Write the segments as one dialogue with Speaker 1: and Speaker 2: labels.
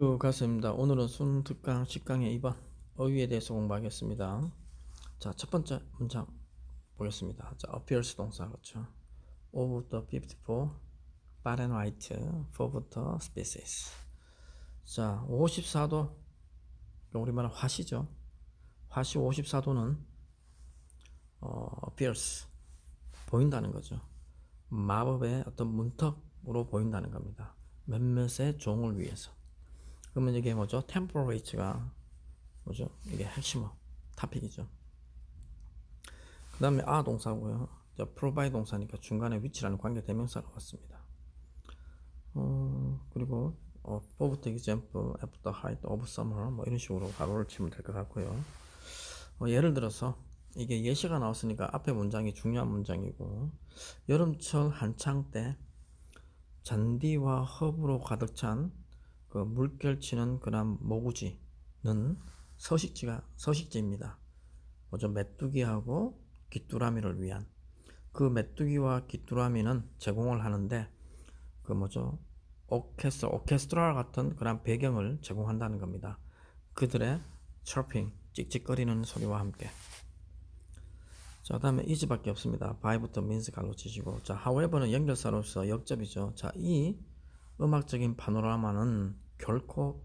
Speaker 1: 그 가수입니다. 오늘은 수능 특강 10강의 2번 어휘에 대해서 공부하겠습니다. 자, 첫 번째 문장 보겠습니다. 자, appears 동사 그렇죠. the 54 fat and white four부터 species. 자, 54도 우리말은 화시죠. 화시 54도는 어, appears 보인다는 거죠. 마법의 어떤 문턱으로 보인다는 겁니다. 몇몇의 종을 위해서. 그러면 이게 뭐죠? 템포레이츠가 뭐죠? 이게 핵심 타픽이죠. 그 다음에 아 동사고요. 자, provide 동사니까 중간에 위치라는 관계 대명사가 왔습니다. 어, 그리고 어, forward example, after height of summer 뭐 이런 식으로 가로를 치면 될 것 같고요. 어, 예를 들어서 이게 예시가 나왔으니까 앞에 문장이 중요한 문장이고 여름철 한창 때 잔디와 허브로 가득 찬 그 물결치는 그런 모구지는 서식지가 서식지입니다. 뭐죠? 메뚜기하고 귀뚜라미를 위한 그 메뚜기와 귀뚜라미는 제공을 하는데 그 뭐죠? 오케스트라, 오케스트라 같은 그런 배경을 제공한다는 겁니다. 그들의 chirping, 찍찍거리는 소리와 함께. 자, 다음에 is밖에 없습니다. by부터 means 갈로 치시고. 자, however는 연결사로서 역접이죠. 자, 이 음악적인 파노라마는 결코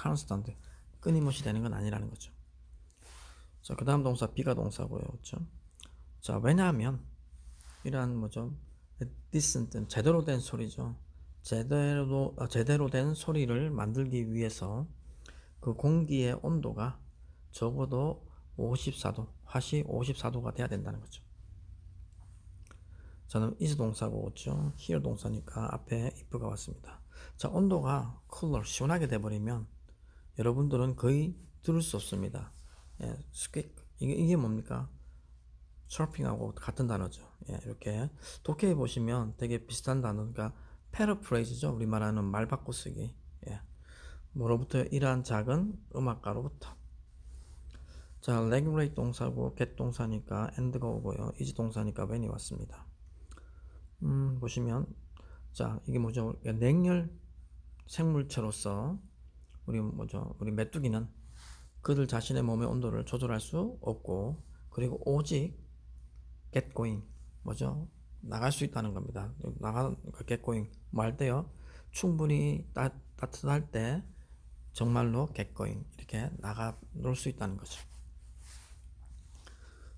Speaker 1: constant, 끊임없이 되는 건 아니라는 거죠. 자, 그 다음 동사 B가 동사고요. 그렇죠? 자, 왜냐하면 이러한 뭐죠? decent, 제대로 된 소리죠. 제대로 아, 제대로 된 소리를 만들기 위해서 그 공기의 온도가 적어도 54도, 화시 54도가 돼야 된다는 거죠. 저는 is 동사고 그렇죠. here 동사니까 앞에 if가 왔습니다. 자, 온도가 cooler, 시원하게 돼버리면 여러분들은 거의 들을 수 없습니다. 예, 스퀘 이게, 이게 뭡니까? 서핑하고 같은 단어죠. 예, 이렇게 독해에 보시면 되게 비슷한 단어가 패러프레이즈죠. 우리 말하는 말 바꾸쓰기. 예. 뭐로부터 이러한 작은 음악가로부터. 자, regulate 동사고 get 동사니까 and가 오고요. is 동사니까 when이 왔습니다. 음, 보시면 자, 이게 뭐죠? 냉열 생물체로서 우리 뭐죠? 우리 메뚜기는 그들 자신의 몸의 온도를 조절할 수 없고 그리고 오직 going 뭐죠? 나갈 수 있다는 겁니다. 나가는 get going 뭐할 때요? 충분히 따, 따뜻할 때 정말로 going 이렇게 나가 놀 수 있다는 거죠.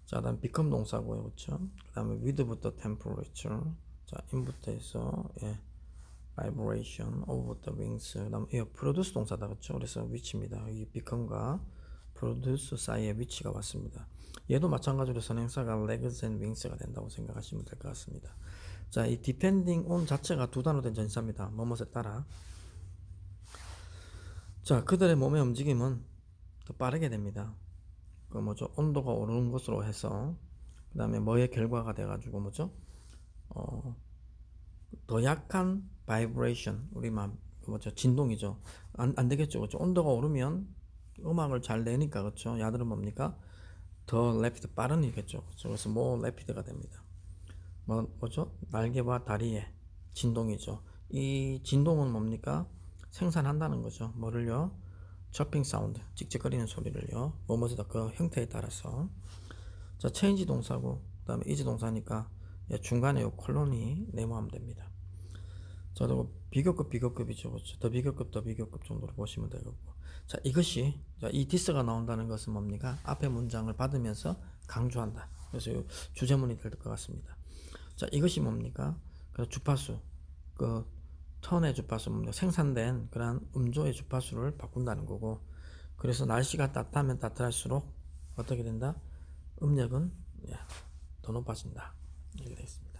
Speaker 1: 자, 다음 become 동사고요, 그렇죠? 그다음에 with부터 temperature, 자, in부터 해서 예, vibration, over the wings, 그다음 예, produce 동사다, 그렇죠? 그래서 위치입니다. 이 become과 produce 사이에 위치가 왔습니다. 얘도 마찬가지로 선행사가 legs and wings가 된다고 생각하시면 될 것 같습니다. 자, 이 depending on 자체가 두 단어 된 전사입니다. 뭐뭐에 따라. 자, 그들의 몸의 움직임은 더 빠르게 됩니다. 그 뭐죠? 온도가 오르는 것으로 해서 그 다음에 뭐의 결과가 돼가지고 뭐죠? 어, 더 약한 바이브레이션 우리 막 뭐죠? 진동이죠. 안, 안 되겠죠, 그렇죠? 온도가 오르면 음악을 잘 내니까 그렇죠. 야들은 뭡니까? 더 레피드 빠른 이겠죠. 그렇죠? 그래서 뭐 레피드가 됩니다. 뭐 뭐죠? 날개와 다리의 진동이죠. 이 진동은 뭡니까? 생산한다는 거죠. 뭐를요? chopping 사운드, 찍찍거리는 소리를요. 뭐뭐다 그 형태에 따라서 자 체인지 동사고 그 다음에 이지 동사니까 예, 중간에 요 콜론이 네모하면 됩니다. 자, 그리고 비교급 비교급이죠. 그렇죠? 더 비교급 더 비교급 정도로 보시면 되겠고. 자, 이것이 자, 이 디스가 나온다는 것은 뭡니까? 앞에 문장을 받으면서 강조한다. 그래서 주제문이 될 것 같습니다. 자, 이것이 뭡니까? 그 주파수, 그 턴의 주파수, 뭡니까? 생산된 그러한 음조의 주파수를 바꾼다는 거고. 그래서 날씨가 따뜻하면 따뜻할수록 어떻게 된다? 음력은 예, 더 높아진다. 이렇게 되어 있습니다.